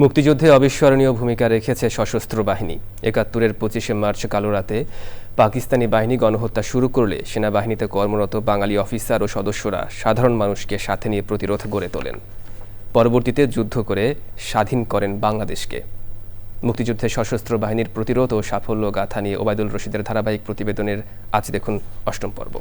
মুক্তিযুদ্ধে অবিস্মরণীয় ভূমিকা রেখেছে সশস্ত্র বাহিনী। একাত্তরের পঁচিশে মার্চ কালো রাতে পাকিস্তানি বাহিনী গণহত্যা শুরু করলে সেনাবাহিনীতে কর্মরত বাঙালি অফিসার ও সদস্যরা সাধারণ মানুষকে সাথে নিয়ে প্রতিরোধ গড়ে তোলেন। পরবর্তীতে যুদ্ধ করে স্বাধীন করেন বাংলাদেশকে। মুক্তিযুদ্ধে সশস্ত্র বাহিনীর প্রতিরোধ ও সাফল্য গাথা নিয়ে ওবায়দুল রশিদের ধারাবাহিক প্রতিবেদনের আজ দেখুন অষ্টম পর্ব।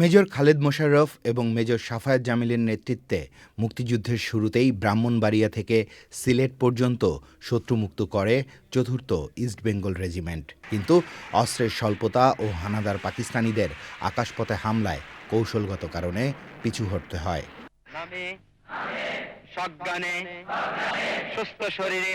মেজর খালেদ মোশাররফ এবং মেজর সাফায়াত জামিলের নেতৃত্বে মুক্তিযুদ্ধের শুরুতেই ব্রাহ্মণবাড়িয়া থেকে সিলেট পর্যন্ত শত্রুমুক্ত করে চতুর্থ ইস্ট বেঙ্গল রেজিমেন্ট। কিন্তু অস্ত্রের স্বল্পতা ও হানাদার পাকিস্তানিদের আকাশপথে হামলায় কৌশলগত কারণে পিছু হটতে হয়। সজ্ঞানে, সুস্থ শরীরে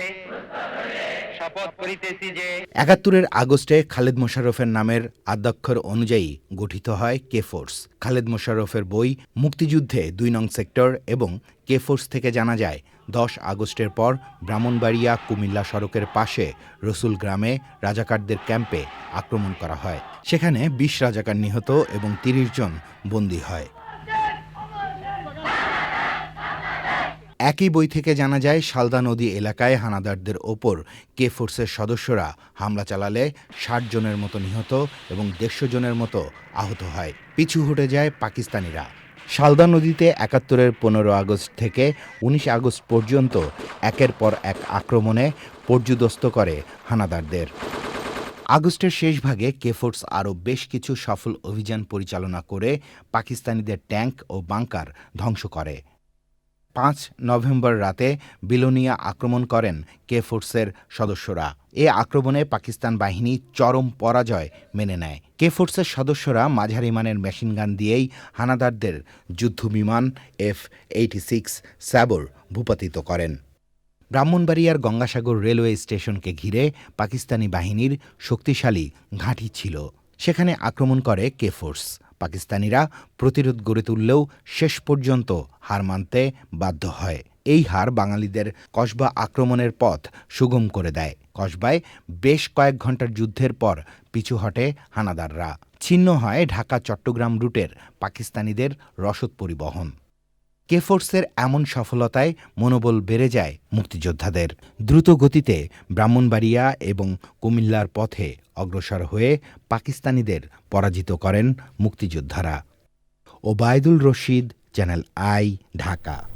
শপথ করিতেছি যে একাত্তরের আগস্টে খালেদ মোশাররফের নামের আদ্যাক্ষর অনুযায়ী গঠিত হয় কে ফোর্স। খালেদ মোশাররফের বই মুক্তিযুদ্ধে দুই নং সেক্টর এবং কে ফোর্স থেকে জানা যায়, দশ আগস্টের পর ব্রাহ্মণবাড়িয়া কুমিল্লা সড়কের পাশে রসুল গ্রামে রাজাকারদের ক্যাম্পে আক্রমণ করা হয়। সেখানে বিশ রাজাকার নিহত এবং তিরিশ জন বন্দী হয়। একই বই থেকে জানা যায়, শালদা নদী এলাকায় হানাদারদের ওপর কে ফোর্সের সদস্যরা হামলা চালালে ষাট জনের মতো নিহত এবং দেড়শো জনের মতো আহত হয়। পিছু হটে যায় পাকিস্তানিরা। শালদা নদীতে একাত্তরের পনেরো আগস্ট থেকে উনিশ আগস্ট পর্যন্ত একের পর এক আক্রমণে পর্যুদস্ত করে হানাদারদের। আগস্টের শেষ ভাগে কেফোর্স আরও বেশ কিছু সফল অভিযান পরিচালনা করে পাকিস্তানিদের ট্যাঙ্ক ও বাংকার ধ্বংস করে। পাঁচ নভেম্বর রাতে বিলোনিয়া আক্রমণ করেন কে ফোর্সের সদস্যরা। এ আক্রমণে পাকিস্তান বাহিনী চরম পরাজয় মেনে নেয়। কে ফোর্সের সদস্যরা মাঝারি মানের মেশিনগান দিয়েই হানাদারদের যুদ্ধবিমান এফ এইটি সিক্স স্যাবর ভূপাতিত করেন। ব্রাহ্মণবাড়িয়ার গঙ্গাসাগর রেলওয়ে স্টেশনকে ঘিরে পাকিস্তানি বাহিনীর শক্তিশালী ঘাঁটি ছিল। সেখানে আক্রমণ করে কে ফোর্স। পাকিস্তানিরা প্রতিরোধ গড়ে তুললেও শেষ পর্যন্ত হার মানতে বাধ্য হয়। এই হার বাঙালিদের কসবা আক্রমণের পথ সুগম করে দেয়। কসবায় বেশ কয়েক ঘণ্টার যুদ্ধের পর পিছু হটে হানাদাররা। ছিন্ন হয় ঢাকা চট্টগ্রাম রুটের পাকিস্তানিদের রসদ পরিবহন। কেফোর্সের এমন সফলতায় মনোবল বেড়ে যায় মুক্তিযোদ্ধাদের। দ্রুত গতিতে ব্রাহ্মণবাড়িয়া এবং কুমিল্লার পথে অগ্রসর হয়ে পাকিস্তানিদের পরাজিত করেন মুক্তিযোদ্ধারা। Obaidul Rashid, Channel i, Dhaka.